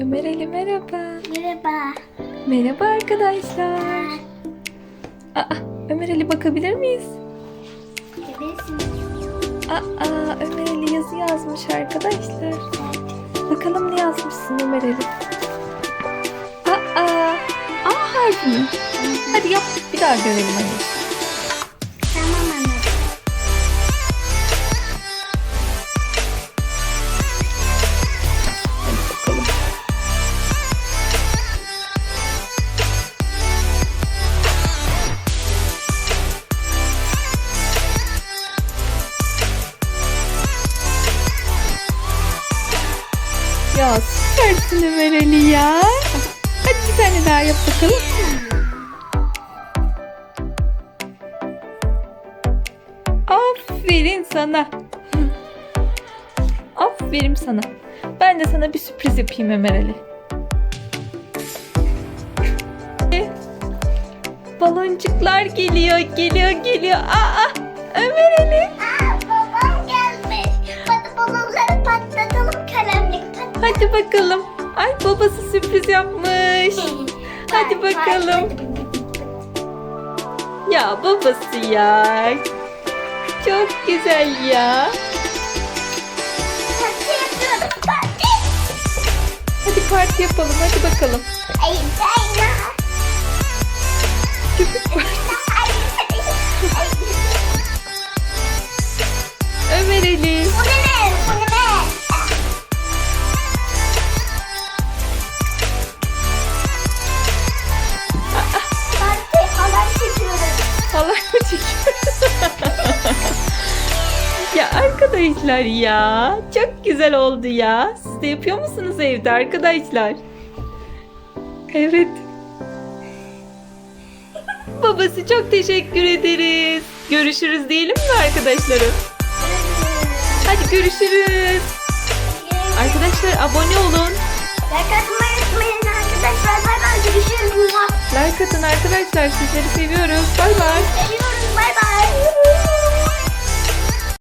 Ömer Ali merhaba. Merhaba. Merhaba arkadaşlar. Aa, Ömer Ali bakabilir miyiz? Gidebilirsin. Aa, Ömer Ali yazı yazmış arkadaşlar. Bakalım ne yazmışsın Ömer Ali? Aa, A harfi mi? Hadi yap bir daha görelim hadi. Ya süpersin Ömer Ali ya. Hadi bir tane daha yap bakalım. Aferin sana. Aferin sana. Ben de sana bir sürpriz yapayım Ömer Ali. Baloncuklar geliyor, geliyor, geliyor. Aa, Ömer Hadi bakalım. Ay babası sürpriz yapmış. Hadi bakalım. Ya babası ya. Çok güzel ya. Hadi parti yapalım hadi bakalım. Arkadaşlar ya. Çok güzel oldu ya. Siz de yapıyor musunuz evde arkadaşlar? Evet. Babası çok teşekkür ederiz. Görüşürüz diyelim mi arkadaşlarım? Hadi görüşürüz. Arkadaşlar abone olun. Like atmayı unutmayın arkadaşlar. Bay bay görüşürüz. Like atın arkadaşlar. Sizleri seviyoruz. Bay bay.